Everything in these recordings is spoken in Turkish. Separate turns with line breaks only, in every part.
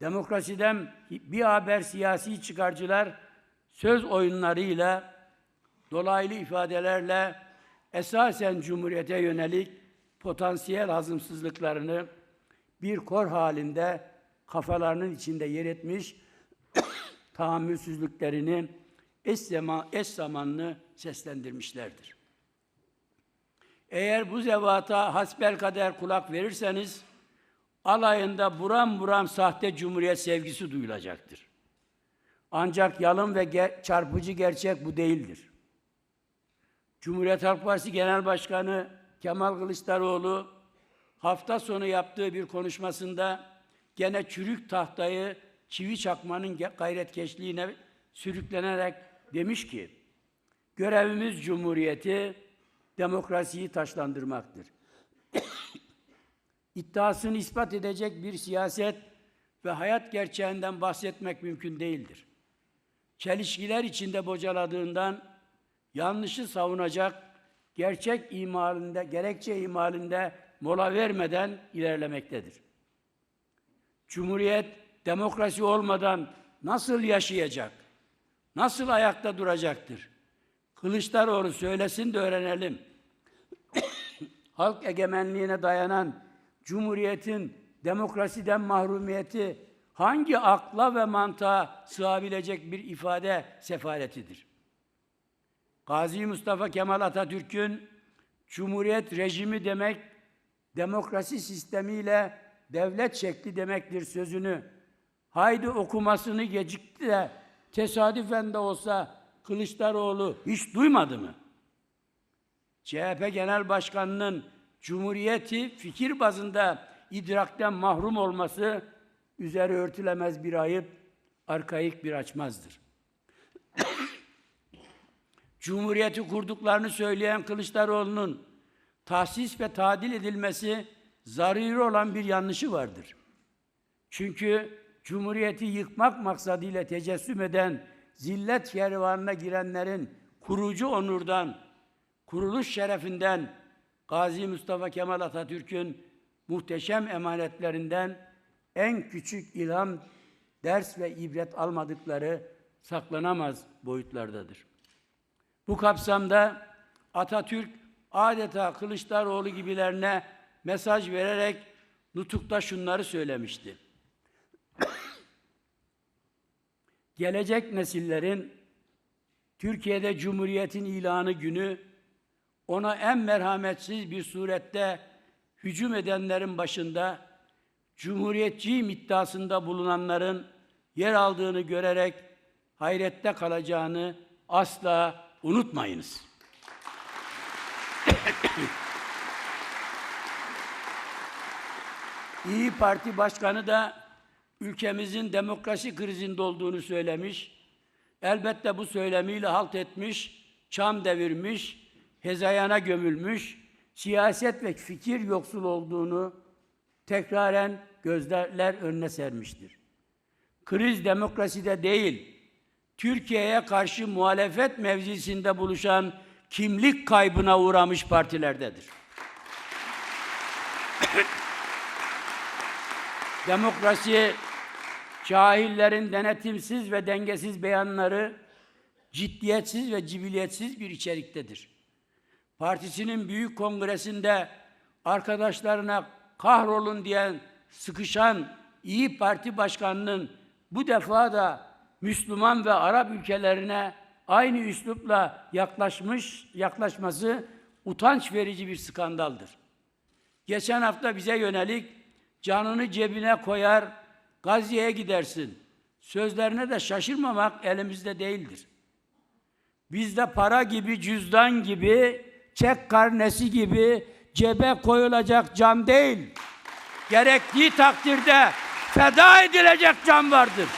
Demokrasiden bir haber siyasi çıkarcılar söz oyunlarıyla, dolaylı ifadelerle esasen Cumhuriyete yönelik potansiyel hazımsızlıklarını bir kor halinde kafalarının içinde yer etmiş, tahammülsüzlüklerini eş, zaman, eş zamanlı seslendirmişlerdir. Eğer bu zevata hasbelkader kulak verirseniz, alayında buram buram sahte cumhuriyet sevgisi duyulacaktır. Ancak yalın ve ger- çarpıcı gerçek bu değildir. Cumhuriyet Halk Partisi Genel Başkanı Kemal Kılıçdaroğlu hafta sonu yaptığı bir konuşmasında gene çürük tahtayı çivi çakmanın gayretkeşliğine sürüklenerek demiş ki, görevimiz cumhuriyeti, demokrasiyi taşlandırmaktır. İddiasını ispat edecek bir siyaset ve hayat gerçeğinden bahsetmek mümkün değildir. Çelişkiler içinde bocaladığından yanlışı savunacak gerçek imalinde, gerekçe imalinde mola vermeden ilerlemektedir. Cumhuriyet demokrasi olmadan nasıl yaşayacak? Nasıl ayakta duracaktır? Kılıçdaroğlu söylesin de öğrenelim. Halk egemenliğine dayanan Cumhuriyetin demokrasiden mahrumiyeti hangi akla ve mantığa sığabilecek bir ifade sefaretidir? Gazi Mustafa Kemal Atatürk'ün Cumhuriyet rejimi demek, demokrasi sistemiyle devlet şekli demektir sözünü. Haydi okumasını gecikti de tesadüfen de olsa Kılıçdaroğlu hiç duymadı mı? CHP Genel Başkanı'nın Cumhuriyeti fikir bazında idrakten mahrum olması üzeri örtülemez bir ayıp, arkaik bir açmazdır. Cumhuriyeti kurduklarını söyleyen Kılıçdaroğlu'nun tahsis ve tadil edilmesi zaruri olan bir yanlışı vardır. Çünkü Cumhuriyeti yıkmak maksadıyla tecessüm eden zillet kervanına girenlerin kurucu onurdan, kuruluş şerefinden Gazi Mustafa Kemal Atatürk'ün muhteşem emanetlerinden en küçük ilham, ders ve ibret almadıkları saklanamaz boyutlardadır. Bu kapsamda Atatürk adeta Kılıçdaroğlu gibilerine mesaj vererek nutukta şunları söylemişti. Gelecek nesillerin Türkiye'de Cumhuriyet'in ilanı günü ona en merhametsiz bir surette hücum edenlerin başında Cumhuriyetçiyim iddiasında bulunanların yer aldığını görerek hayrette kalacağını asla unutmayınız. İyi Parti Başkanı da ülkemizin demokrasi krizinde olduğunu söylemiş. Elbette bu söylemiyle halt etmiş, çam devirmiş, hezayana gömülmüş, siyaset ve fikir yoksul olduğunu tekraren gözler önüne sermiştir. Kriz demokraside değil, Türkiye'ye karşı muhalefet mevzisinde buluşan kimlik kaybına uğramış partilerdedir. Demokrasi, cahillerin denetimsiz ve dengesiz beyanları, ciddiyetsiz ve cibiliyetsiz bir içeriktedir. Partisinin büyük kongresinde arkadaşlarına kahrolun diyen sıkışan İyi Parti Başkanı'nın bu defa da Müslüman ve Arap ülkelerine aynı üslupla yaklaşmış yaklaşması utanç verici bir skandaldır. Geçen hafta bize yönelik canını cebine koyar, Gazze'ye gidersin. Sözlerine de şaşırmamak elimizde değildir. Bizde para gibi, cüzdan gibi, çek karnesi gibi cebe koyulacak can değil. Gerektiği takdirde feda edilecek can vardır.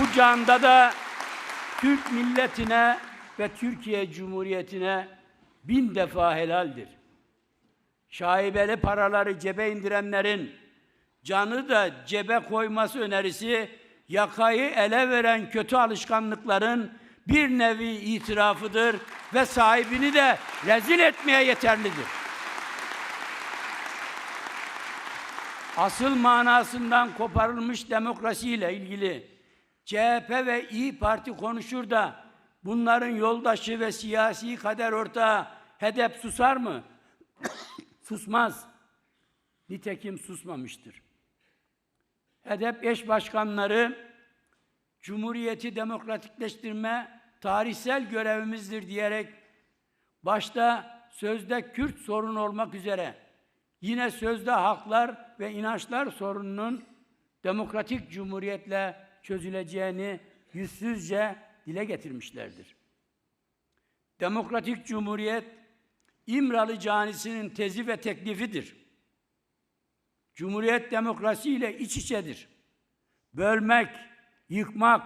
Bu canda da Türk milletine ve Türkiye Cumhuriyeti'ne bin defa helaldir. Şaibeli paraları cebe indirenlerin canı da cebe koyması önerisi yakayı ele veren kötü alışkanlıkların bir nevi itirafıdır ve sahibini de rezil etmeye yeterlidir. Asıl manasından koparılmış demokrasiyle ilgili CHP ve İyi Parti konuşur da bunların yoldaşı ve siyasi kader ortağı HEDEP susar mı? Susmaz. Nitekim susmamıştır. HEDEP eş başkanları Cumhuriyeti demokratikleştirme tarihsel görevimizdir diyerek başta sözde Kürt sorunu olmak üzere yine sözde haklar ve inançlar sorununun demokratik cumhuriyetle çözüleceğini yüzsüzce dile getirmişlerdir. Demokratik Cumhuriyet İmralı Canisi'nin tezi ve teklifidir. Cumhuriyet demokrasi ile iç içedir. Bölmek, yıkmak,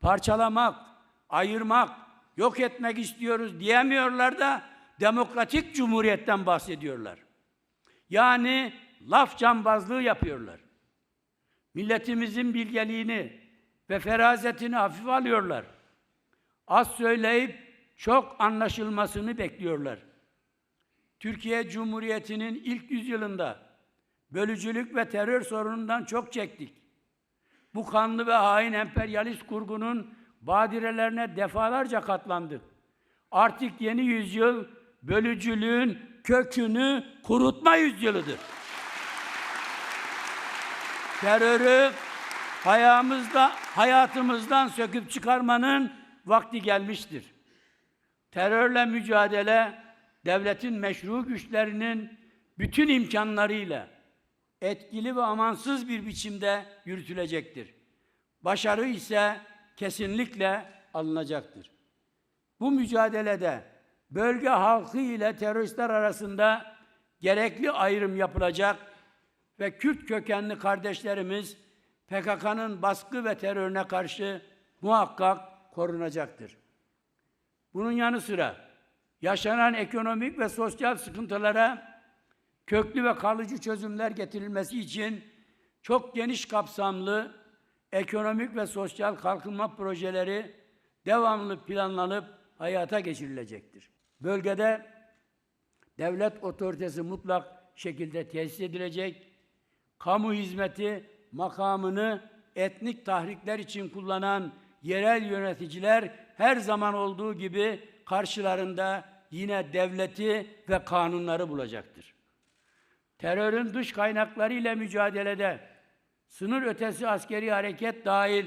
parçalamak, ayırmak, yok etmek istiyoruz diyemiyorlar da demokratik cumhuriyetten bahsediyorlar. Yani laf cambazlığı yapıyorlar. Milletimizin bilgeliğini ve ferazetini hafif alıyorlar. Az söyleyip çok anlaşılmasını bekliyorlar. Türkiye Cumhuriyeti'nin ilk yüzyılında bölücülük ve terör sorunundan çok çektik. Bu kanlı ve hain emperyalist kurgunun badirelerine defalarca katlandık. Artık yeni yüzyıl bölücülüğün kökünü kurutma yüzyılıdır. Terörü hayamızda, hayatımızdan söküp çıkarmanın vakti gelmiştir. Terörle mücadele devletin meşru güçlerinin bütün imkanlarıyla etkili ve amansız bir biçimde yürütülecektir. Başarı ise kesinlikle alınacaktır. Bu mücadelede bölge halkı ile teröristler arasında gerekli ayrım yapılacak ve Kürt kökenli kardeşlerimiz PKK'nın baskı ve terörüne karşı muhakkak korunacaktır. Bunun yanı sıra yaşanan ekonomik ve sosyal sıkıntılara köklü ve kalıcı çözümler getirilmesi için çok geniş kapsamlı ekonomik ve sosyal kalkınma projeleri devamlı planlanıp hayata geçirilecektir. Bölgede devlet otoritesi mutlak şekilde tesis edilecek, kamu hizmeti makamını etnik tahrikler için kullanan yerel yöneticiler her zaman olduğu gibi karşılarında yine devleti ve kanunları bulacaktır. Terörün dış kaynakları ile mücadelede sınır ötesi askeri hareket dahil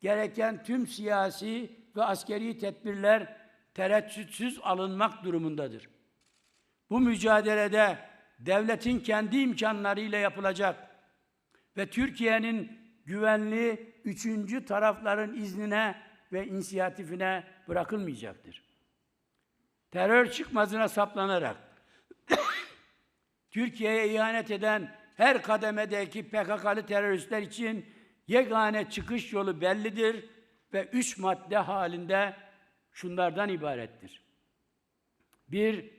gereken tüm siyasi ve askeri tedbirler tereddütsüz alınmak durumundadır. Bu mücadelede devletin kendi imkanlarıyla yapılacak ve Türkiye'nin güvenli üçüncü tarafların iznine ve inisiyatifine bırakılmayacaktır. Terör çıkmazına saplanarak Türkiye'ye ihanet eden her kademedeki PKK'lı teröristler için yegane çıkış yolu bellidir ve üç madde halinde şunlardan ibarettir. Bir,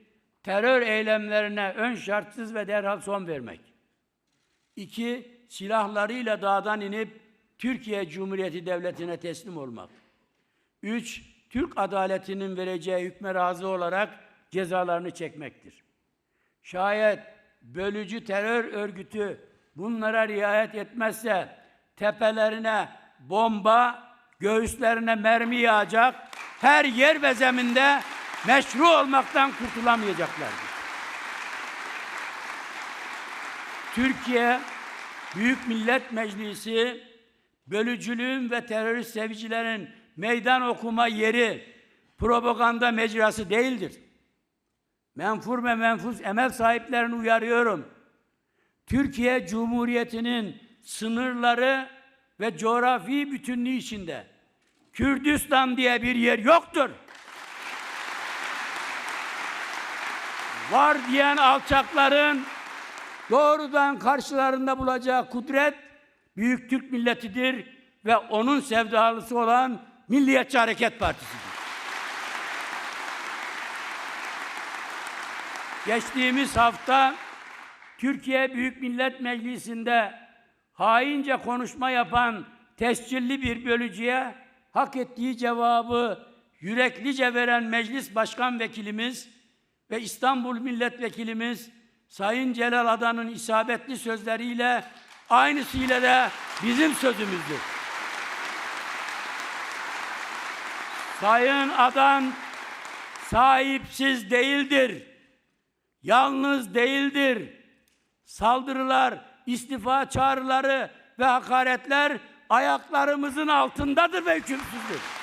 terör eylemlerine ön şartsız ve derhal son vermek. İki, silahlarıyla dağdan inip Türkiye Cumhuriyeti Devleti'ne teslim olmak. Üç, Türk adaletinin vereceği hükme razı olarak cezalarını çekmektir. Şayet bölücü terör örgütü bunlara riayet etmezse tepelerine bomba, göğüslerine mermi yağacak, her yer ve zeminde meşru olmaktan kurtulamayacaklardır. Türkiye Büyük Millet Meclisi bölücülüğün ve terörist sevicilerin meydan okuma yeri, propaganda mecrası değildir. Menfur ve menfuz emel sahiplerini uyarıyorum. Türkiye Cumhuriyeti'nin sınırları ve coğrafi bütünlüğü içinde Kürdistan diye bir yer yoktur. Var diyen alçakların doğrudan karşılarında bulacağı kudret Büyük Türk milletidir ve onun sevdalısı olan Milliyetçi Hareket Partisi'dir. Geçtiğimiz hafta Türkiye Büyük Millet Meclisi'nde haince konuşma yapan tescilli bir bölücüye hak ettiği cevabı yüreklice veren meclis başkan vekilimiz ve İstanbul milletvekilimiz Sayın Celal Adan'ın isabetli sözleriyle aynısıyla da bizim sözümüzdür. Sayın Adan sahipsiz değildir. Yalnız değildir. Saldırılar, istifa çağrıları ve hakaretler ayaklarımızın altındadır ve hükümsüzdür.